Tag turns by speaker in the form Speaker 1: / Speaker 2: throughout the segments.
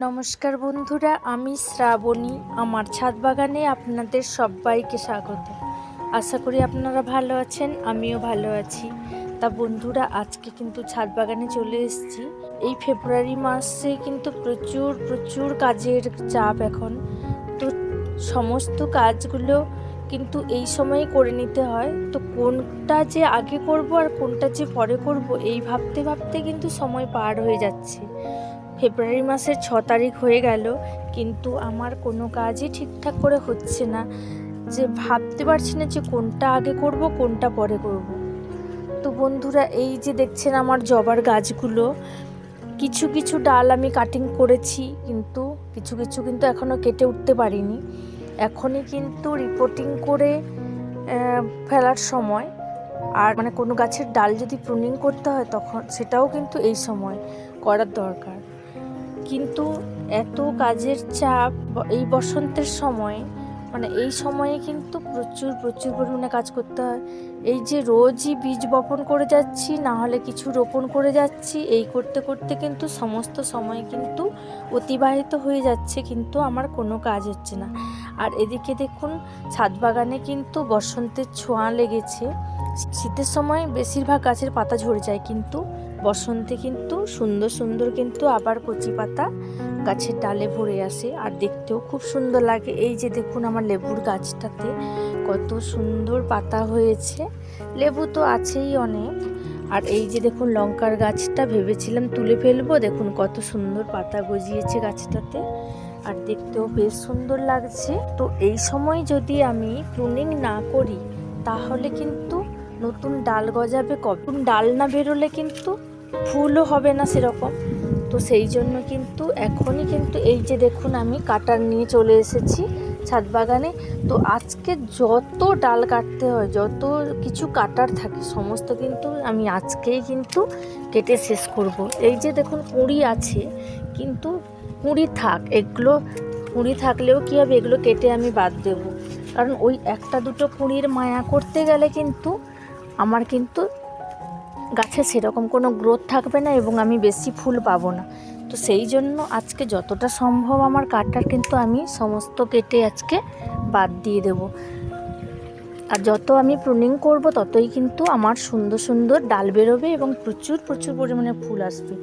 Speaker 1: নমস্কার বন্ধুরা, আমি শ্রাবণী। আমার ছাদ বাগানে আপনাদের সবাইকে স্বাগত। আশা করি আপনারা ভালো আছেন, আমিও ভালো আছি। তা বন্ধুরা, আজকে কিন্তু ছাদ বাগানে চলে এসেছি। এই ফেব্রুয়ারি মাসে কিন্তু প্রচুর প্রচুর কাজের চাপ এখন। তো সমস্ত কাজগুলো কিন্তু এই সময় করে নিতে হয়। তো কোনটা যে আগে করব আর কোনটা যে পরে করব, এই ভাবতে ভাবতে কিন্তু সময় পার হয়ে যাচ্ছে। ফেব্রুয়ারি মাসের ছ তারিখ হয়ে গেল, কিন্তু আমার কোনো কাজই ঠিকঠাক করে হচ্ছে না। যে ভাবতে পারছি না যে কোনটা আগে করব, কোনটা পরে করব। তো বন্ধুরা, এই যে দেখছেন আমার জবার গাছগুলো, কিছু কিছু ডাল আমি কাটিং করেছি, কিন্তু কিছু কিছু কিন্তু এখনও কেটে উঠতে পারিনি। এখনই কিন্তু রিপোর্টিং করে ফেলার সময়। আর মানে কোনো গাছের ডাল যদি প্রুনিং করতে হয় তখন, সেটাও কিন্তু এই সময় করার দরকার। কিন্তু এত কাজের চাপ এই বসন্তের সময় মানে এই সময়ে কিন্তু প্রচুর প্রচুর পরিমাণে কাজ করতে হয়। এই যে রোজই বীজ বপন করে যাচ্ছি, না হলে কিছু রোপণ করে যাচ্ছি, এই করতে করতে কিন্তু সমস্ত সময় কিন্তু অতিবাহিত হয়ে যাচ্ছে, কিন্তু আমার কোনো কাজ হচ্ছে না। আর এদিকে দেখুন, ছাদ বাগানে কিন্তু বসন্তের ছোঁয়া লেগেছে। শীতের সময় বেশিরভাগ গাছের পাতা ঝরে যায়, কিন্তু বসন্তে কিন্তু সুন্দর সুন্দর কিন্তু আবার কচি পাতা গাছের ডালে ভরে আসে আর দেখতেও খুব সুন্দর লাগে। এই যে দেখুন আমার লেবুর গাছটাতে কত সুন্দর পাতা হয়েছে। লেবু তো আছেই অনেক। আর এই যে দেখুন লঙ্কার গাছটা ভেবেছিলাম তুলে ফেলব। দেখুন কত সুন্দর পাতা গজিয়েছে গাছটাতে আর দেখতেও বেশ সুন্দর লাগছে। তো এই সময় যদি আমি প্রুনিং না করি, তাহলে কিন্তু নতুন ডাল গজাবে কবে? ডাল না বেরোলে কিন্তু ফুলও হবে না সেরকম। তো সেই জন্য কিন্তু এখনই কিন্তু এই যে দেখুন আমি কাটার নিয়ে চলে এসেছি ছাদ বাগানে। তো আজকে যত ডাল কাটতে হয়, যত কিছু কাটার থাকে, সমস্ত কিন্তু আমি আজকেই কিন্তু কেটে শেষ করব। এই যে দেখুন কুঁড়ি আছে, কিন্তু কুঁড়ি থাক, এগুলো কুঁড়ি থাকলেও কী হবে, এগুলো কেটে আমি বাদ দেব। কারণ ওই একটা দুটো কুঁড়ির মায়া করতে গেলে কিন্তু আমার কিন্তু গাছে সেরকম কোনো গ্রোথ থাকবে না এবং আমি বেশি ফুল পাবো না। তো সেই জন্য আজকে যতটা সম্ভব আমার কাটার কিন্তু আমি সমস্ত কেটে আজকে বাদ দিয়ে দেব। আর যত আমি প্রুনিং করব, ততই কিন্তু আমার সুন্দর সুন্দর ডাল বেরোবে এবং প্রচুর প্রচুর পরিমাণে ফুল আসবে।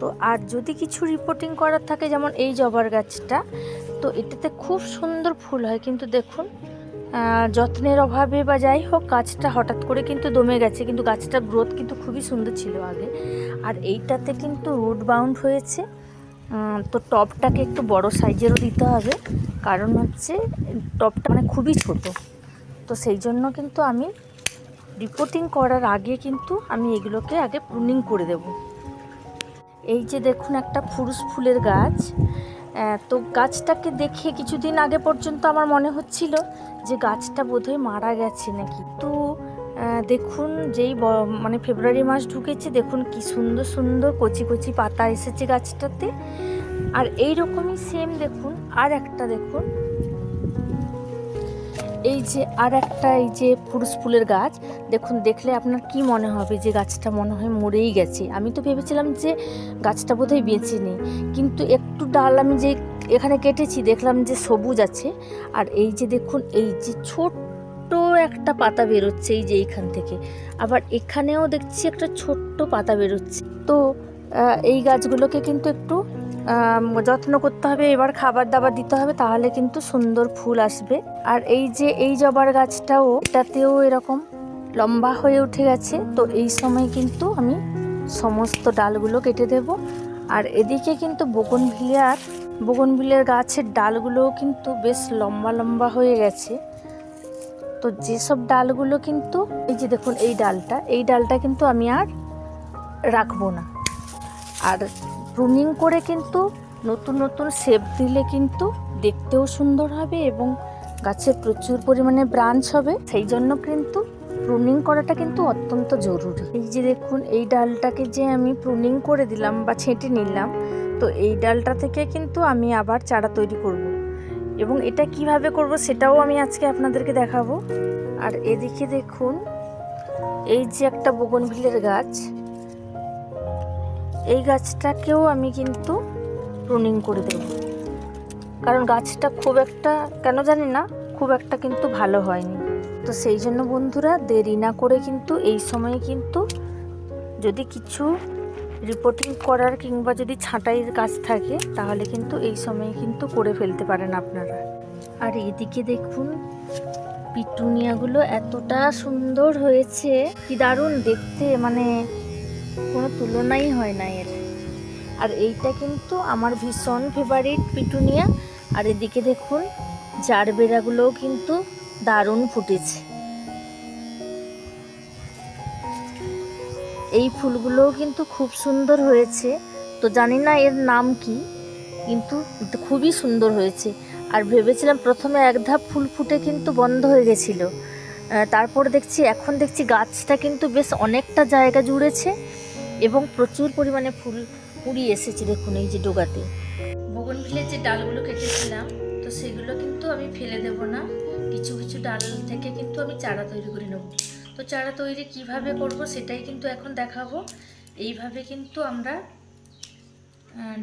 Speaker 1: তো আর যদি কিছু রিপোর্টিং করার থাকে, যেমন এই জবার গাছটা, তো এটাতে খুব সুন্দর ফুল হয়। কিন্তু দেখুন যত্নের অভাবে বা যাই হোক, গাছটা হঠাৎ করে কিন্তু দমে গেছে, কিন্তু গাছটার গ্রোথ কিন্তু খুবই সুন্দর ছিল আগে। আর এইটাতে কিন্তু রুট বাউন্ড হয়েছে। তো টপটাকে একটু বড় সাইজেরও দিতে হবে। কারণ হচ্ছে, টপটা মানে খুবই ছোট। তো সেই জন্য কিন্তু আমি রিপোর্টিং করার আগে কিন্তু আমি এগুলোকে আগে প্রুনিং করে দেব। এই যে দেখুন একটা ফুরুস ফুলের গাছ। তো গাছটাকে দেখে কিছুদিন আগে পর্যন্ত আমার মনে হচ্ছিল যে গাছটা বোধহয় মারা গেছে নাকি। তো দেখুন যেই মানে ফেব্রুয়ারি মাস ঢুকেছে, দেখুন কি সুন্দর সুন্দর কচি কচি পাতা এসেছে গাছটাতে। আর এই রকমই সেম দেখুন, আর একটা দেখুন এই যে আর একটা এই যে পুরুষ ফুলের গাছ, দেখুন, দেখলে আপনার কি মনে হবে যে গাছটা মনে হয় মরেই গেছে? আমি তো ভেবেছিলাম যে গাছটা বোধহয় বেঁচে নেই। কিন্তু একটু ডাল আমি যে এখানে কেটেছি, দেখলাম যে সবুজ আছে। আর এই যে দেখুন, এই যে ছোট্ট একটা পাতা বেরোচ্ছে এই যে এইখান থেকে। আবার এখানেও দেখছি একটা ছোট্ট পাতা বেরোচ্ছে। তো এই গাছগুলোকে কিন্তু একটু যত্ন করতে হবে, এবার খাবার দাবার দিতে হবে, তাহলে কিন্তু সুন্দর ফুল আসবে। আর এই যে এই জবার গাছটাও, এটাতেও এরকম লম্বা হয়ে উঠে গেছে, তো এই সময় কিন্তু আমি সমস্ত ডালগুলো কেটে দেব। আর এদিকে কিন্তু বগনভিলিয়ার বগনভিলিয়ার গাছের ডালগুলোও কিন্তু বেশ লম্বা লম্বা হয়ে গেছে। তো যেসব ডালগুলো কিন্তু, এই যে দেখুন এই ডালটা এই ডালটা কিন্তু আমি আর রাখব না। আর প্রুনিং করে কিন্তু, নতুন নতুন শেপ দিলে কিন্তু দেখতেও সুন্দর হবে এবং গাছে প্রচুর পরিমাণে ব্রাঞ্চ হবে। সেই জন্য কিন্তু প্রুনিং করাটা কিন্তু অত্যন্ত জরুরি। এই যে দেখুন, এই ডালটাকে যে আমি প্রুনিং করে দিলাম বা ছেঁটে নিলাম, তো এই ডালটা থেকে কিন্তু আমি আবার চারা তৈরি করব। এবং এটা কীভাবে করব সেটাও আমি আজকে আপনাদেরকে দেখাবো। আর এদিকে দেখুন, এই যে একটা বগনভিলের গাছ এই গাছটাকেও আমি কিন্তু প্রুনিং করে দেব। কারণ গাছটা খুব একটা, কেন জানি না, খুব একটা কিন্তু ভালো হয়নি। তো সেই জন্য বন্ধুরা, দেরি না করে কিন্তু এই সময়ে কিন্তু যদি কিছু রিপোর্টিং করার কিংবা যদি ছাঁটাইয়ের কাজ থাকে, তাহলে কিন্তু এই সময়ে কিন্তু করে ফেলতে পারেন আপনারা। আর এদিকে দেখুন, পিটুনিয়াগুলো এতটা সুন্দর হয়েছে। কি দারুণ দেখতে মানে কোনো তুলনাই হয় না এর। আর এইটা কিন্তু আমার ভীষণ ফেভারিট পিটুনিয়া। আর এদিকে দেখুন জারবেরাগুলোও কিন্তু দারুণ ফুটেছে। এই ফুলগুলোও কিন্তু খুব সুন্দর হয়েছে। তো জানি না এর নাম কি, কিন্তু খুবই সুন্দর হয়েছে। আর ভেবেছিলাম প্রথমে এক ধাপ ফুল ফুটে কিন্তু বন্ধ হয়ে গেছিল। তারপর দেখছি, এখন দেখছি গাছটা কিন্তু বেশ অনেকটা জায়গা জুড়েছে এবং প্রচুর পরিমাণে ফুল কুড়ি এসেছে, দেখুন এই যে ডোগাতে। বগনভিলের যে ডালগুলো কেটেছিলাম, তো সেগুলো কিন্তু আমি ফেলে দেব না। কিছু কিছু ডাল থেকে কিন্তু আমি চারা তৈরি করে নেব। তো চারা তৈরি কীভাবে করব সেটাই কিন্তু এখন দেখাবো। এইভাবে কিন্তু আমরা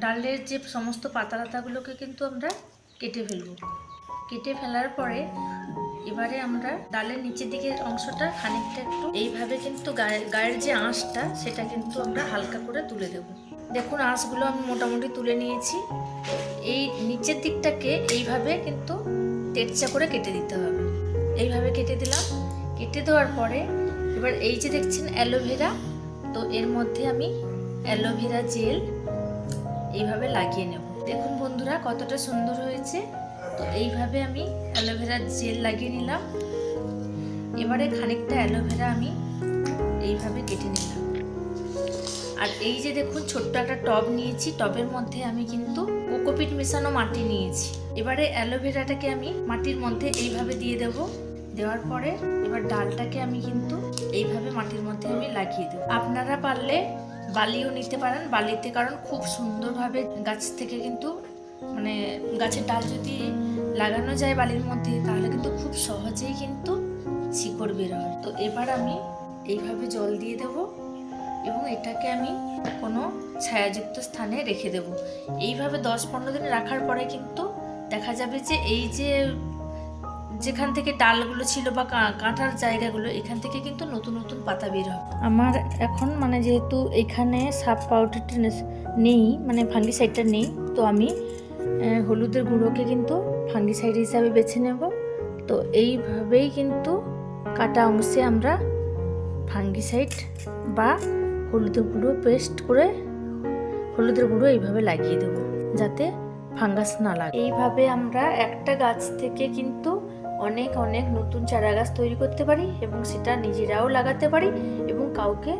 Speaker 1: ডালের যে সমস্ত পাতা লাতাগুলোকে কিন্তু আমরা কেটে ফেলব। কেটে ফেলার পরে এবারে আমরা ডালের নিচের দিকের অংশটা খানিকটা একটু এইভাবে কিন্তু গায়ে গায়ের যে আঁশটা, সেটা কিন্তু আমরা হালকা করে তুলে দেব। দেখুন, আঁশগুলো আমি মোটামুটি তুলে নিয়েছি। এই নিচের দিকটাকে এইভাবে কিন্তু তেরচা করে কেটে দিতে হবে। এইভাবে কেটে দিলাম। কেটে দেওয়ার পরে এবার এই যে দেখছেন অ্যালোভেরা, তো এর মধ্যে আমি অ্যালোভেরা জেল এইভাবে লাগিয়ে নেব। দেখুন বন্ধুরা, কতটা সুন্দর হয়েছে। তো এইভাবে আমি অ্যালোভেরা জেল লাগিয়ে নিলাম। এবারে খানিকটা অ্যালোভেরা আমি এইভাবে কেটে নিলাম। আর এই যে দেখুন, ছোট্ট একটা টব নিয়েছি। টবের মধ্যে আমি কিন্তু কোকোপিট মেশানো মাটি নিয়েছি। এবারে অ্যালোভেরাটাকে আমি মাটির মধ্যে এইভাবে দিয়ে দেব। দেওয়ার পরে এবার ডালটাকে আমি কিন্তু এইভাবে মাটির মধ্যে আমি লাগিয়ে দেবো। আপনারা পারলে বালিও নিতে পারেন। বালিতে কারণ খুব সুন্দরভাবে গাছ থেকে কিন্তু মানে গাছের ডাল যদি লাগানো যায় বালির মধ্যে, তাহলে কিন্তু খুব সহজেই কিন্তু শিকড় বের হয়। তো এবার আমি এইভাবে জল দিয়ে দেব এবং এটাকে আমি কোনো ছায়াযুক্ত স্থানে রেখে দেব। এইভাবে দশ পনেরো দিন রাখার পরে কিন্তু দেখা যাবে যে এই যে যেখান থেকে ডালগুলো ছিল বা কাঁটার জায়গাগুলো, এখান থেকে কিন্তু নতুন নতুন পাতা বের হবে। আমার এখন মানে যেহেতু এখানে সাব পাউডারটা নেই মানে ফাঙ্গিসাইডটা নেই, তো আমি হলুদের গুঁড়োকে কিন্তু ফাঙ্গিসাইড হিসাবে বেছে নেব। তো এইভাবেই কিন্তু কাটা অংশে আমরা ফাঙ্গিসাইড বা হলুদের গুঁড়ো পেস্ট করে হলুদের গুঁড়ো এইভাবে লাগিয়ে দেবো, যাতে ফাঙ্গাস না লাগে। এইভাবে আমরা একটা গাছ থেকে কিন্তু অনেক অনেক নতুন চারা গাছ তৈরি করতে পারি এবং সেটা নিজেরাও লাগাতে পারি এবং কাউকে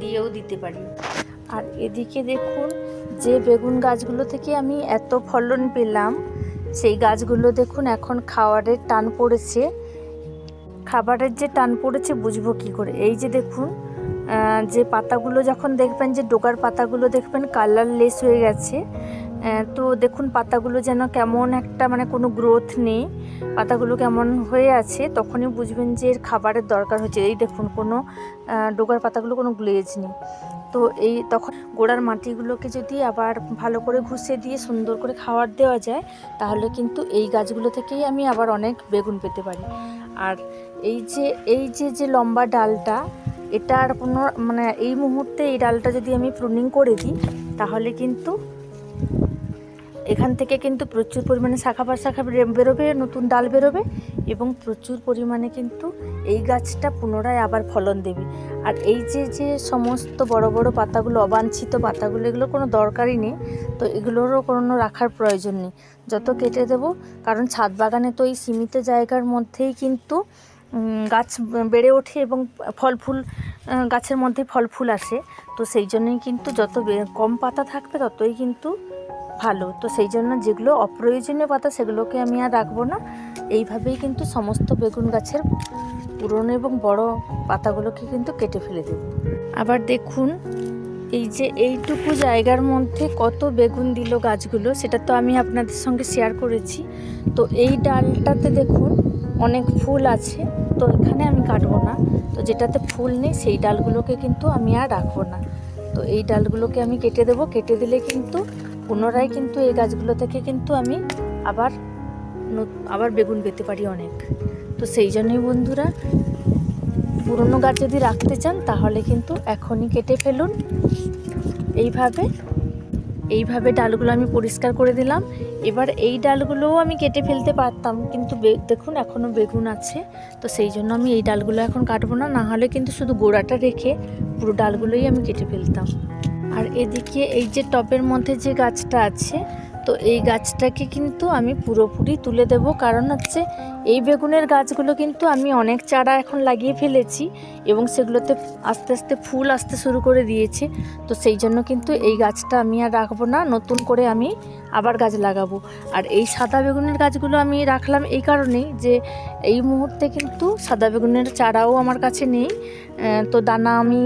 Speaker 1: দিয়েও দিতে পারি। আর এদিকে দেখুন যে বেগুন গাছগুলো থেকে আমি এত ফলন পেলাম, সেই গাছগুলো দেখুন এখন খাওয়ারের টান পড়েছে। খাবারের যে টান পড়েছে বুঝব কি করে? এই যে দেখুন যে পাতাগুলো যখন দেখবেন, যে ডোকার পাতাগুলো দেখবেন কালার লেস হয়ে গেছে। তো দেখুন পাতাগুলো যেন কেমন একটা মানে কোনো গ্রোথ নেই। পাতাগুলো কেমন হয়ে আছে, তখনই বুঝবেন যে এর খাবারের দরকার হচ্ছে। এই দেখুন কোনো ডোকার পাতাগুলো কোনো গ্লেজ নেই। তো এই তখন গোড়ার মাটিগুলোকে যদি আবার ভালো করে ঘুষে দিয়ে সুন্দর করে খাওয়ার দেওয়া যায়, তাহলে কিন্তু এই গাছগুলো থেকেই আমি আবার অনেক বেগুন পেতে পারি। আর এই যে এই যে যে লম্বা ডালটা, এটা আর কোনো মানে এই মুহূর্তে এই ডালটা যদি আমি প্রুনিং করে দিই, তাহলে কিন্তু এখান থেকে কিন্তু প্রচুর পরিমাণে শাখা পাশাখা বে- বেরোবে, নতুন ডাল বেরোবে এবং প্রচুর পরিমাণে কিন্তু এই গাছটা পুনরায় আবার ফলন দেবে। আর এই যে যে সমস্ত বড় বড় পাতাগুলো, অবাঞ্ছিত পাতাগুলো, এগুলো কোনো দরকারই নেই। তো এগুলোরও কোনো রাখার প্রয়োজন নেই। যত কেটে দেবো, কারণ ছাদ বাগানে তো এই সীমিত জায়গার মধ্যেই কিন্তু গাছ বেড়ে ওঠে এবং ফল ফুল গাছের মধ্যে ফল ফুল আসে। তো সেই জন্যই কিন্তু যত কম পাতা থাকবে, ততই কিন্তু ভালো। তো সেই জন্য যেগুলো অপ্রয়োজনীয় পাতা সেগুলোকে আমি আর রাখব না। এইভাবেই কিন্তু সমস্ত বেগুন গাছের পুরনো এবং বড় পাতাগুলোকে কিন্তু কেটে ফেলে দেব। আবার দেখুন, এই যে এইটুকু জায়গার মধ্যে কত বেগুন দিল গাছগুলো, সেটা তো আমি আপনাদের সঙ্গে শেয়ার করেছি। তো এই ডালটাতে দেখুন, অনেক ফুল আছে। তো এখানে আমি কাটবো না। তো যেটাতে ফুল নেই, সেই ডালগুলোকে কিন্তু আমি আর রাখব না। তো এই ডালগুলোকে আমি কেটে দেবো। কেটে দিলে কিন্তু পুনরায় কিন্তু এই গাছগুলো থেকে কিন্তু আমি আবার আবার বেগুন পেতে পারি অনেক। তো সেই জন্যই বন্ধুরা, পুরনো গাছ যদি রাখতে চান তাহলে কিন্তু এখনই কেটে ফেলুন। এইভাবে এইভাবে ডালগুলো আমি পরিষ্কার করে দিলাম। এবার এই ডালগুলোও আমি কেটে ফেলতে পারতাম, কিন্তু দেখুন এখনও বেগুন আছে। তো সেই জন্য আমি এই ডালগুলো এখন কাটবো না না হলে কিন্তু শুধু গোড়াটা রেখে পুরো ডালগুলোই আমি কেটে ফেলতাম। আর এদিকে এই যে টবের মধ্যে যে গাছটা আছে, তো এই গাছটাকে কিন্তু আমি পুরোপুরি তুলে দেব। কারণ হচ্ছে এই বেগুনের গাছগুলো কিন্তু আমি অনেক চারা এখন লাগিয়ে ফেলেছি এবং সেগুলোতে আস্তে আস্তে ফুল আসতে শুরু করে দিয়েছে। তো সেই জন্য কিন্তু এই গাছটা আমি আর রাখব না। নতুন করে আমি আবার গাছ লাগাবো। আর এই সাদা বেগুনের গাছগুলো আমি রাখলাম এই কারণেই যে এই মুহূর্তে কিন্তু সাদা বেগুনের চারাও আমার কাছে নেই। তো দানা আমি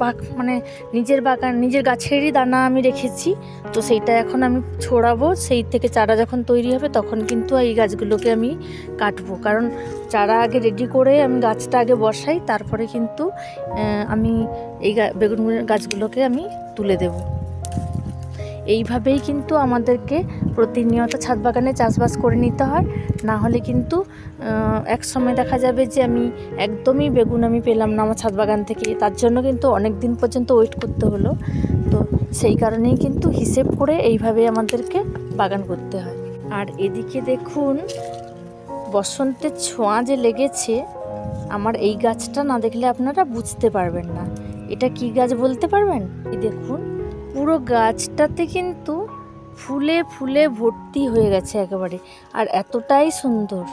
Speaker 1: পাক মানে নিজের বাগান, নিজের গাছেরই দানা আমি রেখেছি। তো সেইটা এখন আমি ছড়াবো। সেই থেকে চারা যখন তৈরি হবে তখন কিন্তু এই গাছগুলোকে আমি কাটবো। কারণ চারা আগে রেডি করে আমি গাছটা আগে বসাই, তারপরে কিন্তু আমি এই বেগুন গাছগুলোকে আমি তুলে দেব। এইভাবেই কিন্তু আমাদেরকে প্রতিনিয়ত ছাদ বাগানে চাষবাস করে নিতে হয়। না হলে কিন্তু এক সময় দেখা যাবে যে আমি একদমই বেগুন আমি পেলাম না আমার ছাদ বাগান থেকে। তার জন্য কিন্তু অনেক দিন পর্যন্ত ওয়েট করতে হলো। তো সেই কারণেই কিন্তু হিসেব করে এইভাবে আমাদেরকে বাগান করতে হয়। আর এদিকে দেখুন, বসন্তের ছোঁয়া যে লেগেছে, আমার এই গাছটা না দেখলে আপনারা বুঝতে পারবেন না। এটা কি গাছ বলতে পারবেন? এই দেখুন। পুরো গাছটাতে কিন্তু ফুলে ফুলে ভর্তি হয়ে গেছে একেবারে। আর এতটাই সুন্দর।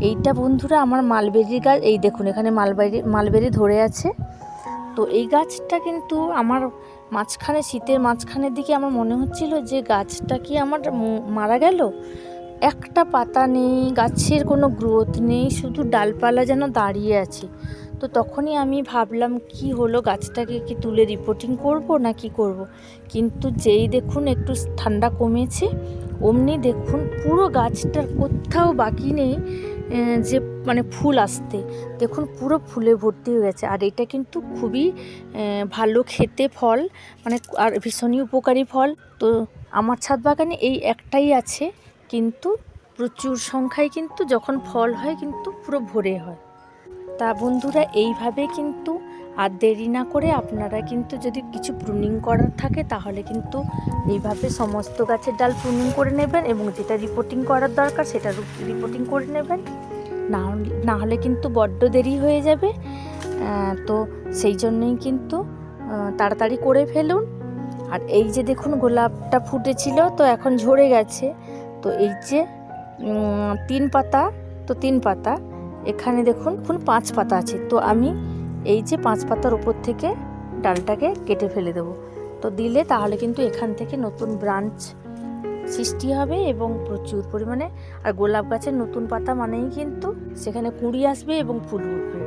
Speaker 1: এইটা বন্ধুরা আমার মালবেরি গাছ, এই দেখুন এখানে মালবেরি মালবেরি ধরে আছে। তো এই গাছটা কিন্তু আমার মাঝখানে, শীতের মাঝখানের দিকে আমার মনে হচ্ছিল যে গাছটা কি আমার মারা গেল? একটা পাতা নেই, গাছের কোনো গ্রোথ নেই, শুধু ডালপালা যেন দাঁড়িয়ে আছে। তো তখনই আমি ভাবলাম, কি হলো? গাছটাকে কি তুলে রিপোর্টিং করব না কি করব। কিন্তু যেই দেখুন একটু ঠান্ডা কমেছে, অমনি দেখুন পুরো গাছটার কোথাও বাকি নেই যে মানে ফুল আসতে। দেখুন পুরো ফুলে ভর্তি হয়ে গেছে। আর এটা কিন্তু খুবই ভালো খেতে ফল মানে আর ভীষণই উপকারী ফল। তো আমার ছাদ বাগানে এই একটাই আছে, কিন্তু প্রচুর সংখ্যায় কিন্তু যখন ফল হয় কিন্তু পুরো ভরে হয়। তা বন্ধুরা এইভাবে কিন্তু আর দেরি না করে আপনারা কিন্তু যদি কিছু প্রুনিং করার থাকে তাহলে কিন্তু এইভাবে সমস্ত গাছের ডাল প্রুনিং করে নেবেন এবং যেটা রিপোর্টিং করার দরকার সেটা রিপোর্টিং করে নেবেন। না হলে- কিন্তু বড্ড দেরি হয়ে যাবে। তো সেই জন্যই কিন্তু তাড়াতাড়ি করে ফেলুন। আর এই যে দেখুন গোলাপটা ফুটেছিল, তো এখন ঝরে গেছে। তো এই যে তিন পাতা, তো তিন পাতা। এখানে দেখুন, এখন পাঁচ পাতা আছে। তো আমি এই যে পাঁচ পাতার উপর থেকে ডালটাকে কেটে ফেলে দেবো। তো দিলে তাহলে কিন্তু এখান থেকে নতুন ব্রাঞ্চ সৃষ্টি হবে এবং প্রচুর পরিমাণে, আর গোলাপ গাছের নতুন পাতা মানেই কিন্তু সেখানে কুঁড়ি আসবে এবং ফুল উঠবে।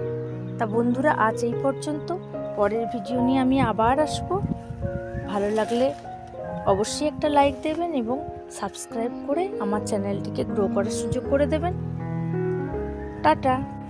Speaker 1: তা বন্ধুরা, আজ এই পর্যন্ত। পরের ভিডিও নিয়ে আমি আবার আসব। ভালো লাগলে অবশ্যই একটা লাইক দেবেন এবং সাবস্ক্রাইব করে আমার চ্যানেলটিকে গ্রো করার সুযোগ করে দেবেন। Dadah.